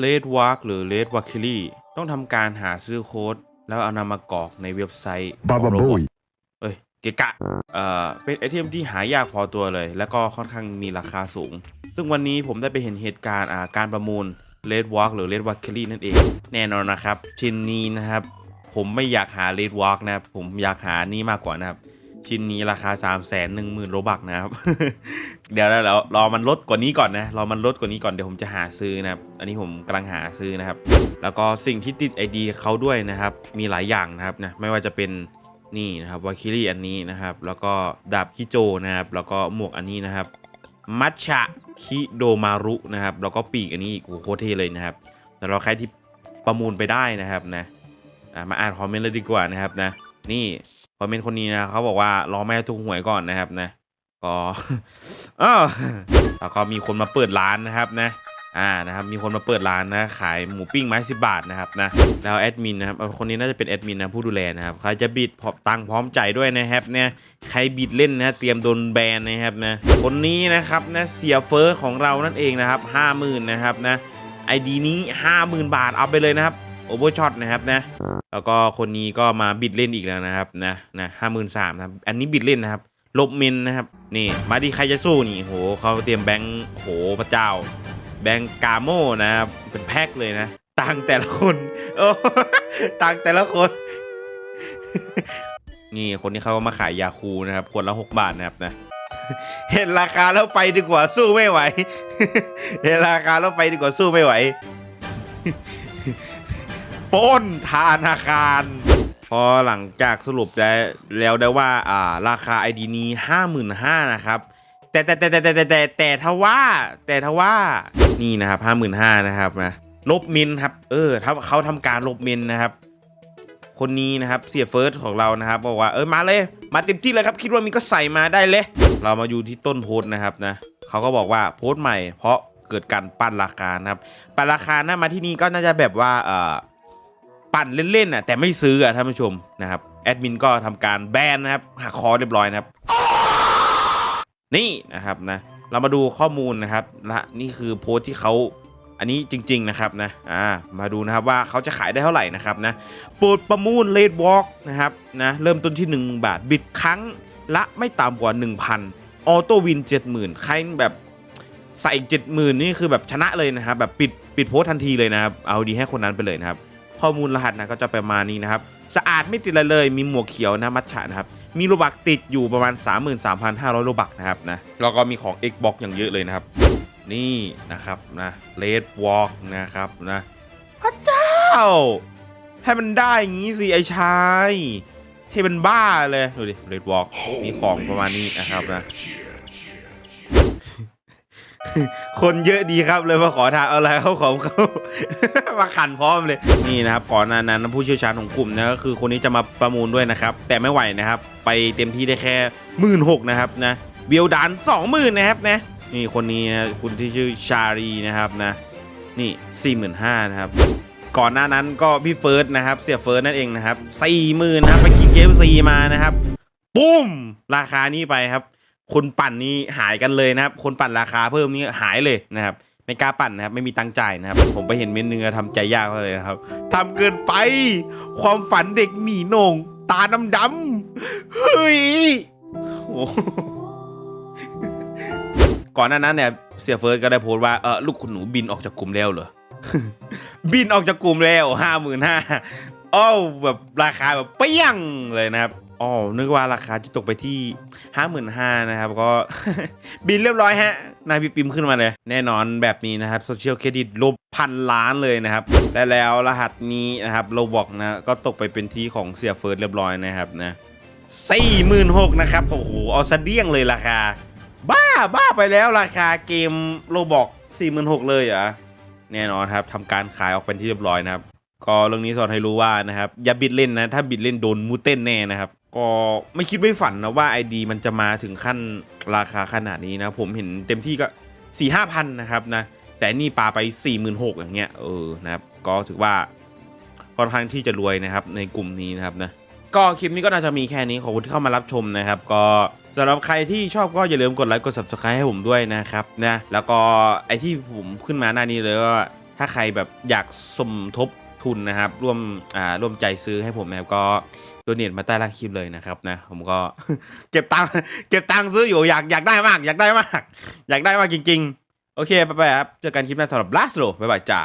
เลดว a ร์กหรือเลดว a คิลี่ต้องทำการหาซื้อโค้ด แล้วเอานำมากรอกในเว็บไซต์ Baba ของ Roblox Boy เอ้ย เกะกะ เอ่อ เป็นไอเทมที่หายากพอตัวเลย แล้วก็ค่อนข้างมีราคาสูง ซึ่งวันนี้ผมได้ไปเห็นเหตุการณ์อ่าการประมูลเลดว a ร์กหรือเลดว a คิลี่นั่นเอง แน่นอนนะครับ ชิ้นนี้นะครับ ผมไม่อยากหาเลดว a ร์กนะครับ ผมอยากหานี่มากกว่านะครับ ชิ้นนี้ราคา 3 1 0 0 0 0โรบักนะครับ เดี๋ยวแล้วรอมันลดกว่านี้ก่อนนะรอมันลดกว่านี้ก่อนเดี๋ยวผมจะหาซื้อนะครับ อันนี้ผมกำลังหาซื้อนะครับ แล้วก็สิ่งที่ติด ID เขาด้วยนะครับ มีหลายอย่างนะครับนะไม่ว่าจะเป็นนี่นะครับวาคิรี่อันนี้นะครับ แล้วก็ดาบคิโจนะครับ แล้วก็หมวกอันนี้นะครับมัชชะคิโดมารุนะครับ แล้วก็ปีกอันนี้อีกโอ้โหโคตรเท่เลยนะครับสำหรับใครที่ประมูลไปได้นะครับนะมาอ่านคอมเมนต์เลยดีกว่านะครับนะ นี่คอมเมนต์คนนี้นะเขาบอกว่ารอแม่ถูกหวยก่อนนะครับนะ ก็อ้าวแล้วก็มีคนมาเปิดร้านนะครับนะอ่านะครับมีคนมาเปิดร้านนะขายหมูปิ้งไม้สิบาทนะครับนะแล้วแอดมินนะครับคนนี้น่าจะเป็นแอดมินนะผู้ดูแลนะครับใครจะบิดพอตังค์พร้อมจ่ายด้วยนะครับเนี่ยใครบิดเล่นนะเตรียมโดนแบนนะครับนะคนนี้นะครับนะเสียเฟอร์ของเรานั่นเองนะครับห้าหมื่นนะครับนะไอดีนี้ห้าหมื่นบาทเอาไปเลยนะครับโอเวอร์ช็อตนะครับนะ แล้วก็คนนี้ก็มาบิดเล่นอีกแล้วนะครับนะนะห้าหมื่นสามนะครับอันนี้บิดเล่นนะครับ ลบเมนนะครับนี่มาดีใครจะสู้นี่โหเขาเตรียมแบงค์โหพระเจ้า แบงกาโมนะครับเป็นแพ็คเลยนะตังแต่ละคนโอ้ตังแต่ละคน นี่คนนี้เขาก็มาขายยาคูนะครับขวดละหกบาทนะครับนะเห็นราคาแล้วไปดีกว่าสู้ไม่ไหว เห็นราคาแล้วไปดีกว่าสู้ไม่ไหว ป้นธนาคาร พอหลังจากสรุปได้แล้วได้ว่าอ่าราคาไอดีนี้ห้าหมื่นห้านะครับ แต่แต่แต่แต่แต่แต่แต่ทว่า แต่ทว่านี่นะครับห้าหมื่นห้านะครับนะลบมินครับ เออถ้าเขาทำการลบมินนะครับ คนนี้นะครับเสียเฟิร์สของเรานะครับ บอกว่าเออมาเลย มาเต็มที่เลยครับ คิดว่ามีก็ใส่มาได้เลย เรามาอยู่ที่ต้นโพสนะครับนะเขาก็บอกว่าโพสใหม่เพราะเกิดการปั้นราคานะครับ ปั้นราคานะมาที่นี่ก็น่าจะแบบว่าเออ ปั่นเล่นๆน่ะแต่ไม่ซื้ออะท่านผู้ชมนะครับแอดมินก็ทำการแบนนะครับหักคอเรียบร้อยนะครับ นี่นะครับนะเรามาดูข้อมูลนะครับและนี่คือโพสต์ที่เขาอันนี้จริง ๆนะครับนะอ่ามาดูนะครับว่าเขาจะขายได้เท่าไหร่นะครับนะโปรดประมูลเลดวอล์กนะครับนะเริ่มต้นที่ 1 บาท บิดครั้งละไม่ต่ำกว่า 1,000 ออโต้วิน 70,000 ใครแบบใส่ 70,000 นี่คือแบบชนะเลยนะครับแบบปิดปิดโพสทันทีเลยนะครับเอาดีให้คนนั้นไปเลยนะครับ ข้อมูลรหัสนะก็จะประมาณนี้นะครับ สะอาดไม่ติดอะไรเลยมีหมวกเขียวนะมัชฉะนะครับมีโลบักติดอยู่ประมาณ 33,500โลบักนะครับนะแล้วก็มีของ Xbox อย่างเยอะเลยนะครับ นี่นะครับนะ Red Walk นะครับนะพระเจ้า ให้มันได้อย่างนี้สิไอชายเทเป็นบ้าเลย ดูดิ Red Walk มีของประมาณนี้นะครับนะ คนเยอะดีครับเลยมาขอทานอะไรเขาของเขามาขันพร้อมเลยนี่นะครับก่อนหน้านั้นผู้เชี่ยวชาญของกลุ่มนะก็คือคนนี้จะมาประมูลด้วยนะครับ แต่ไม่ไหวนะครับ ไปเต็มที่ได้แค่หมื่นหกนะครับนะเบียวดานสองหมื่นนะครับนะนี่คนนี้นะคุณที่ชื่อชารีนะครับนะนี่สี่หมื่นห้านะครับก่อนหน้านั้นก็พี่เฟิร์สนะครับ เสียเฟิร์สนั่นเองนะครับสี่หมื่นนะไปกินเคฟซีมานะครับปุ้มราคานี้ไปครับ คนปั่นนี้หายกันเลยนะครับ คนปั่นราคาเพิ่มนี่หายเลยนะครับ ไม่กล้าปั่นนะครับ ไม่มีตังค์จ่ายนะครับ ผมไปเห็นเมนนึงอทำใจยากเลยนะครับทำเกินไป ความฝันเด็กหมีโหน่ง ตาดำดำๆเฮ้ยก่อนหน้านั้นเนี่ยเสียเฟิร์สก็ได้โพสต์ว่าเออลูกคุณหนูบินออกจากกลุ่มแล้วเหรอบินออกจากกลุ่มแล้วห้าหมื่นห้าอ้าวแบบราคาแบบเปี้ยงเลยนะครับ อ๋อนึกว่าราคาจะตกไปที่ห้าหมื่นห้านะครับ ก็บินเรียบร้อยฮะ นายพี่ปิมขึ้นมาเลย แน่นอนแบบนี้นะครับโซเชียลเครดิตลบพันล้านเลยนะครับและแล้วรหัสนี้นะครับโลบอกนะก็ตกไปเป็นที่ของเสียเฟิร์สเรียบร้อยนะครับนะสี่หมื่นหกนะครับโอ้โหเอาซะเดี้ยงเลยราคา บ้าบ้าไปแล้วราคาเกมโลบอกสี่หมื่นหกเลยเหรอแน่นอนครับทำการขายออกเป็นที่เรียบร้อยนะครับก็เรื่องนี้สอนให้รู้ว่านะครับอย่าบิดเล่นนะ ถ้าบิดเล่นโดนมูเต้นแน่นะครับ ก็ไม่คิดไม่ฝันนะว่า ID มันจะมาถึงขั้นราคาขนาดนี้นะ ผมเห็นเต็มที่ก็4ี่ห้าพันนะครับนะ แต่นี่ปาไป4ี่หมื่นหกอย่างเงี้ยเออนะครับก็ถือว่าค่อนข้างที่จะรวยนะครับในกลุ่มนี้นะครับนะก็คลิปนี้ก็น่าจะมีแค่นี้ขอบคุณที่เข้ามารับชมนะครับ ก็สำหรับใครที่ชอบก็อย่าลืมกดไลค์กด subscribe ให้ผมด้วยนะครับนะแล้วก็ไอที่ผมขึ้นมาหน้านี้เลยว่าถ้าถ้าใครแบบอยากสมทบทุนนะครับ ร่วมอ่าร่วมใจซื้อให้ผมนะครับก็ โดเนทมาใต้ล่างคลิปเลยนะครับนะ ผมก็เก็บตังค์เก็บตังค์ซื้ออยู่อยากอยากได้มาก อยากได้มาก อยากได้มากจริง ๆ โอเคไปๆครับเจอกันคลิปหน้าสำหรับลาสโลบ๊ายบายจ้า